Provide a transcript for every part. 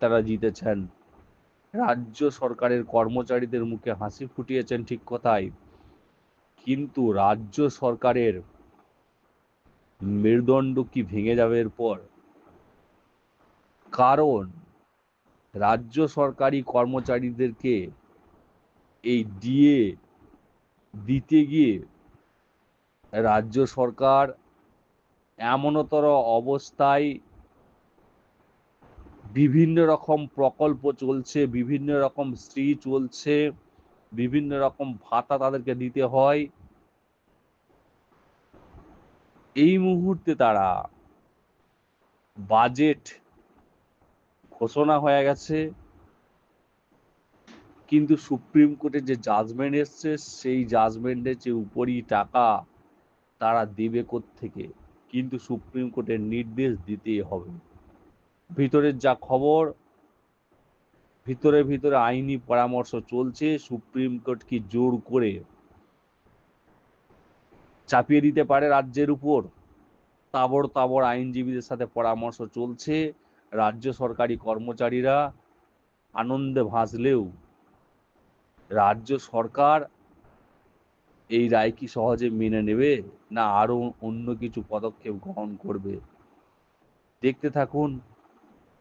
তারা জিতেছেন। রাজ্য সরকারের কর্মচারীদের মুখে হাসি ফুটিয়েছেন ঠিক কথাই। কিন্তু রাজ্য সরকারের মেরুদণ্ড কি ভেঙে যাবে এরপর? কারণ রাজ্য সরকারি কর্মচারীদেরকে এই ডিএ দিতে গিয়ে রাজ্য সরকার এমনতর অবস্থায় বিভিন্ন রকম প্রকল্প চলছে, বিভিন্ন রকম স্ত্রী চলছে, বিভিন্ন রকম ভাতা তাদেরকে দিতে হয়। এই মুহূর্তে তারা বাজেট ঘোষণা হয়ে গেছে। কিন্তু সুপ্রিম কোর্টের যে জাজমেন্ট এসছে, সেই জাজমেন্টের যে উপরই টাকা তারা দেবে থেকে কিন্তু সুপ্রিম কোর্টের নির্দেশ দিতেই হবে। ভিতরের যা খবর, ভিতরে ভিতরে আইনি পরামর্শ চলছে, সুপ্রিম কোর্ট কি জোর করে চাপিয়ে দিতে পারে রাজ্যের উপর? তাবড় তাবড় আইনজীবীদের সাথে পরামর্শ চলছে, রাজ্য সরকারি কর্মচারীরা আনন্দে ভাসলেও রাজ্য সরকার এই রায় কি সহজে মেনে নেবে না আরও অন্য কিছু পদক্ষেপ গ্রহণ করবে? দেখতে থাকুন।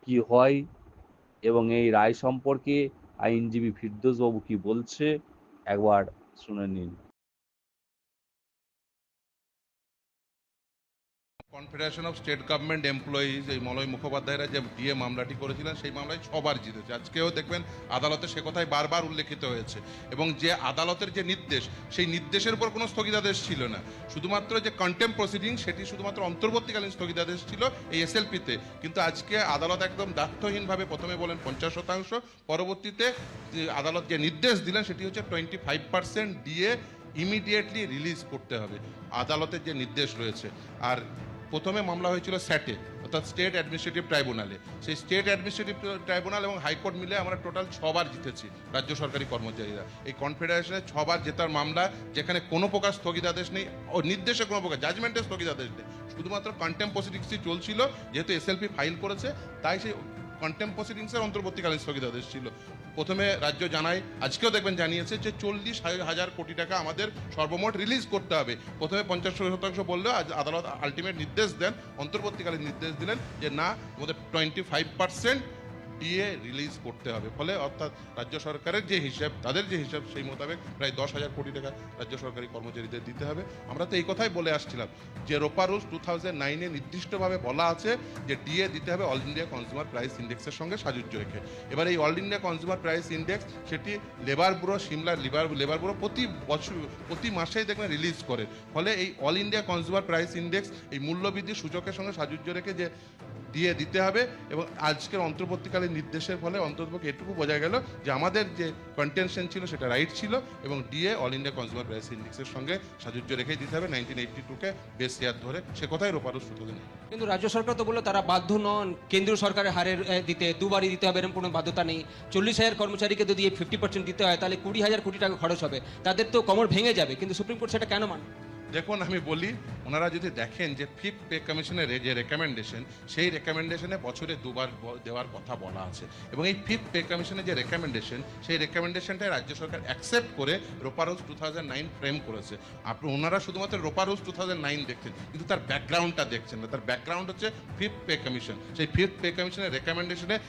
কি হয় এবং এই রায় সম্পর্কে আইনজীবী ফিরদোসবাবু কি বলছে? একবার শুনে নিন। Confederation of state government employees এই মলয় মুখোপাধ্যায়রা যে ডিএ মামলাটি করেছিলেন, সেই মামলায় সবার জিতেছে। আজকেও দেখবেন আদালতে সে কথাই বারবার উল্লেখিত হয়েছে। এবং যে আদালতের যে নির্দেশ, সেই নির্দেশের উপর কোনো স্থগিতাদেশ ছিল না। শুধুমাত্র যে কন্টেম্প প্রসিডিং সেটি শুধুমাত্র অন্তর্বর্তীকালীন স্থগিতাদেশ ছিল এই এসএলপিতে কিন্তু আজকে আদালত একদম দায়িত্বহীনভাবে প্রথমে বলেন পঞ্চাশ শতাংশ, পরবর্তীতে আদালত যে নির্দেশ দিলেন, সেটি হচ্ছে twenty five percent DA immediately release করতে হবে। আদালতের যে নির্দেশ রয়েছে। আর প্রথমে মামলা হয়েছিল স্যাটে, অর্থাৎ স্টেট অ্যাডমিনিস্ট্রেটিভ ট্রাইব্যুনালে। সেই স্টেট অ্যাডমিনিস্ট্রেটিভ ট্রাইব্যুনাল এবং হাইকোর্ট মিলে আমরা টোটাল ছবার জিতেছি রাজ্য সরকারি কর্মচারীরা। এই কনফেডারেশনে ছবার জেতার মামলা, যেখানে কোনো প্রকার স্থগিতাদেশ নেই, ও নির্দেশে কোনো প্রকার জাজমেন্টের স্থগিতাদেশ নেই। শুধুমাত্র কন্টেম্প প্রসিডিংসই চলছিল, যেহেতু এসএলপি ফাইল করেছে, তাই সেই কন্টেম্প প্রসিডিংসের অন্তর্বর্তীকালীন স্থগিতাদেশ ছিল। প্রথমে রাজ্য জানায়, আজকেও দেখবেন জানিয়েছে যে চল্লিশ হাজার কোটি টাকা আমাদের সর্বমোট রিলিজ করতে হবে। প্রথমে পঞ্চাশ শতাংশ বললেও আজ আদালত আলটিমেট নির্দেশ দেন অন্তর্বর্তীকালীন নির্দেশ দিলেন যে না, আমাদের twenty five percent DA release করতে হবে। ফলে অর্থাৎ রাজ্য সরকারের যে হিসাব, তাদের যে হিসাব সেই মোতাবেক প্রায় দশ হাজার কোটি টাকা রাজ্য সরকারি কর্মচারীদের দিতে হবে। আমরা তো এই কথাই বলে আসছিলাম যে রোপা রুলস টু থাউজেন্ড নাইনে নির্দিষ্টভাবে বলা আছে যে ডিএ দিতে হবে অল ইন্ডিয়া কনজিউমার প্রাইস ইন্ডেক্সের সঙ্গে সাজুজ্য রেখে। এবার এই all India consumer price index সেটি লেবার ব্যুরো সিমলার লেবার লেবার ব্যুরো প্রতি বছর, প্রতি মাসেই দেখবেন রিলিজ করে। ফলে এই all India consumer price index এই মূল্যবৃদ্ধির সূচকের সঙ্গে সাজুজ্য রেখে যে দিয়ে দিতে হবে এবং আজকের অন্তর্বর্তীকালীন নির্দেশের ফলে অন্তর্পক্ষে এটুকু বোঝা গেল যে আমাদের যে কন্টেনশন ছিল সেটা রাইট ছিল এবং DA all India consumer price ইন্ডেক্সের সঙ্গে সাজুজ্য রেখেই দিতে হবে। নাইনটিন এইটটি টুকে বেশ ইয়ার ধরে সে কথাই রোপারও সুযোগ নেই কিন্তু রাজ্য সরকার তো বলল তারা বাধ্য নন কেন্দ্রীয় সরকারের হারের দিতে দুবারই দিতে হবে এরকম কোনো বাধ্যতা নেই। চল্লিশ হাজার কর্মচারীকে যদি ফিফটি পার্সেন্ট দিতে হয় তাহলে কুড়ি হাজার কোটি টাকা খরচ হবে। তাদের তো কমর ভেঙে যাবে কিন্তু সুপ্রিম কোর্ট সেটা কেন মানে দেখুন আমি বলি ওনারা যদি দেখেন যে ফিফথ পে কমিশনের যে রেকমেন্ডেশন সেই রেকমেন্ডেশনে বছরে দুবার দেওয়ার কথা বলা আছে। এবং এই ফিফথ পে কমিশনের যে রেকমেন্ডেশন সেই রেকমেন্ডেশনটা রাজ্য সরকার অ্যাকসেপ্ট করে ROPA rules two thousand nine frame করেছে। আপনি, ওনারা শুধুমাত্র রোপারোজ টু থাউজেন্ড নাইন দেখছেন, কিন্তু তার ব্যাকগ্রাউন্ডটা দেখছেন না। তার ব্যাকগ্রাউন্ড হচ্ছে ফিফথ পে কমিশন। সেই ফিফথ পে কমিশনের রেকমেন্ডেশনে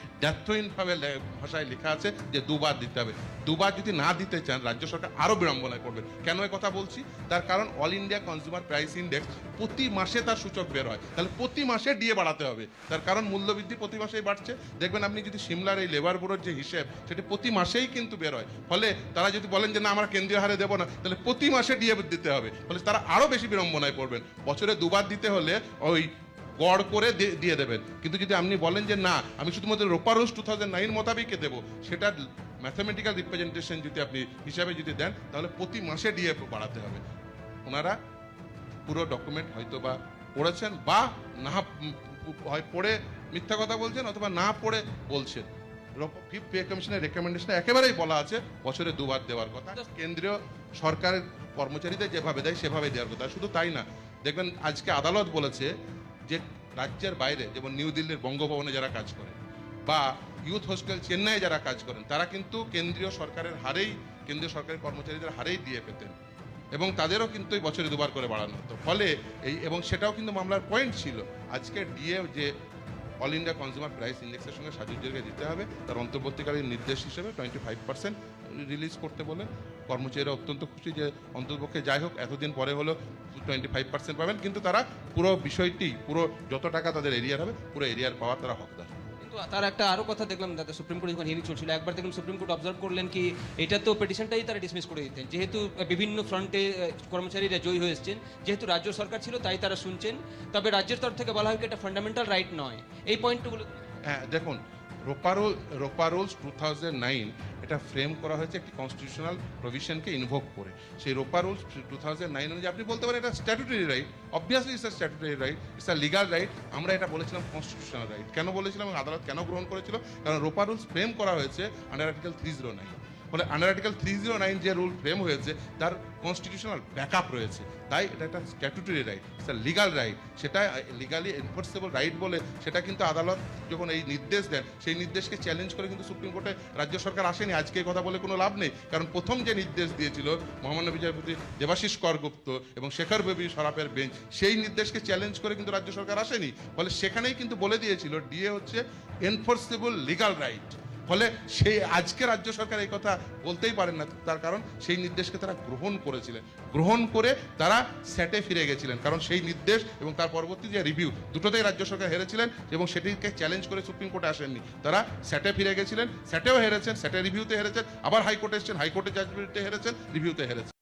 লে- ভাষায় লেখা আছে যে দুবার দিতে হবে। দুবার যদি না দিতে চান, রাজ্য সরকার আরও বিড়ম্বনায় করবে কেন কথা বলছি? তার কারণ all India consumer price index প্রতি মাসে তার সূচক বের হয়। তাহলে প্রতি মাসে ডিএ বাড়াতে হবে। তার কারণ মূল্যবৃদ্ধি প্রতি মাসেই বাড়ছে। দেখবেন আপনি যদি সিমলার এই লেবার ব্যুরোর যে হিসেব, সেটি প্রতি মাসেই কিন্তু বের হয়। ফলে তারা যদি বলেন যে, না, আমরা কেন্দ্রীয় হারে দেবো না, তাহলে প্রতি মাসে ডিএ দিতে হবে। ফলে তারা আরও বেশি বিড়ম্বনায় পড়বেন। বছরে দুবার দিতে হলে ওই গড় করে দিয়ে দেবেন। কিন্তু যদি আপনি বলেন যে, না, আমি শুধুমাত্র ROPA rules two thousand nine মোতাবেকই দেবো সেটা ম্যাথামেটিক্যাল রিপ্রেজেন্টেশন যদি আপনি হিসাবে যদি দেন, তাহলে প্রতি মাসে ডিএ বাড়াতে হবে। ওনারা পুরো ডকুমেন্ট হয়তো বা পড়েছেন বা না হয় পড়ে মিথ্যা কথা বলছেন অথবা না পড়ে বলছেন। ফিফথ পে কমিশনের রেকমেন্ডেশনে একেবারেই বলা আছে বছরে দুবার দেওয়ার কথা। কেন্দ্রীয় সরকারের কর্মচারীদের যেভাবে দেয় সেভাবে দেওয়ার কথা। শুধু তাই না দেখবেন আজকে আদালত বলেছে যে রাজ্যের বাইরে যেমন নিউ দিল্লির বঙ্গভবনে যারা কাজ করে বা ইউথ হোস্টেল চেন্নাই যারা কাজ করেন তারা কিন্তু কেন্দ্রীয় সরকারের হারেই কেন্দ্রীয় সরকারি কর্মচারীদের হারেই দিয়ে পেতেন। এবং তাদেরও কিন্তু এই বছরে দুবার করে বাড়ানো হতো। ফলে এই এবং সেটাও কিন্তু মামলার পয়েন্ট ছিল। আজকে ডিএ যে অল ইন্ডিয়া কনজিউমার প্রাইস ইন্ডেক্সের সঙ্গে সাজুজ্যকে দিতে হবে, তার অন্তর্বর্তীকালীন নির্দেশ হিসেবে টোয়েন্টি ফাইভ পার্সেন্ট রিলিজ করতে বলে। কর্মচারীরা অত্যন্ত খুশি যে অন্তর্পক্ষে যাই হোক, এতদিন পরে হলো টোয়েন্টি ফাইভ পার্সেন্ট পাবেন। কিন্তু তারা পুরো বিষয়টি, পুরো যত টাকা তাদের এরিয়ার হবে, পুরো এরিয়ার পাওয়ার তারা কিন্তু তার একটা আরও কথা দেখলাম, দাদা সুপ্রিম কোর্ট যখন হিয়ারিং চলছিল, একবার দেখলাম সুপ্রিম কোর্ট অবজার্ভ করলেন কি, এটা তো পিটিশনটাই তারা ডিসমিস করে দিতেন। যেহেতু বিভিন্ন ফ্রন্টে কর্মচারীরা জয়ী হয়ে এসেছেন যেহেতু রাজ্য সরকার ছিল, তাই তারা শুনছেন। তবে রাজ্যের তরফ থেকে বলা হয় কি, এটা ফান্ডামেন্টাল রাইট নয়। এই পয়েন্টগুলো হ্যাঁ দেখুন ROPA rule, ROPA rules two thousand nine এটা ফ্রেম করা হয়েছে একটি কনস্টিটিউশনাল প্রভিশনকে ইনভোক করে। সেই রোপারোলস টু থাউজেন্ড নাইন অনুযায়ী আপনি বলতে পারেন এটা statutory right obviously it's statutory right it's a legal right আমরা এটা বলেছিলাম কনস্টিটিউশনাল রাইট কেন বলেছিলাম আদালত কেন গ্রহণ করেছিল? কারণ রোপারোলস ফ্রেম করা হয়েছে under article three zero nine ফলে under article three zero nine যে রুল ফ্রেম হয়েছে, তার কনস্টিটিউশনাল ব্যাকআপ রয়েছে। তাই এটা একটা statutory right it's legal right সেটা লিগালি এনফোর্সেবল রাইট বলে সেটা কিন্তু আদালত যখন এই নির্দেশ দেন, সেই নির্দেশকে চ্যালেঞ্জ করে কিন্তু সুপ্রিম কোর্টে রাজ্য সরকার আসেনি। আজকে কথা বলে কোনো লাভ নেই। কারণ প্রথম যে নির্দেশ দিয়েছিল মহামান্য বিচারপতি দেবাশিস করগুপ্ত এবং শেখর বেবি সরাফের বেঞ্চ সেই নির্দেশকে চ্যালেঞ্জ করে কিন্তু রাজ্য সরকার আসেনি। ফলে সেখানেই কিন্তু বলে দিয়েছিল ডিএ হচ্ছে এনফোর্সেবল লিগাল রাইট ফলে সেই আজকে রাজ্য সরকার এই কথা বলতেই পারেন না। তার কারণ সেই নির্দেশকে তারা গ্রহণ করেছিলেন। গ্রহণ করে তারা স্যাটে ফিরে গেছিলেন। কারণ সেই নির্দেশ এবং তার পরবর্তী যে রিভিউ দুটোতেই রাজ্য সরকার হেরেছিলেন এবং সেটিকে চ্যালেঞ্জ করে সুপ্রিম কোর্টে আসেননি। তারা স্যাটে ফিরে গেছিলেন, স্যাটেও হেরেছেন, স্যাটে রিভিউতে হেরেছেন, আবার হাইকোর্টে এসেছেন হাইকোর্টে জাজমেন্টে হেরেছেন রিভিউতে হেরেছেন।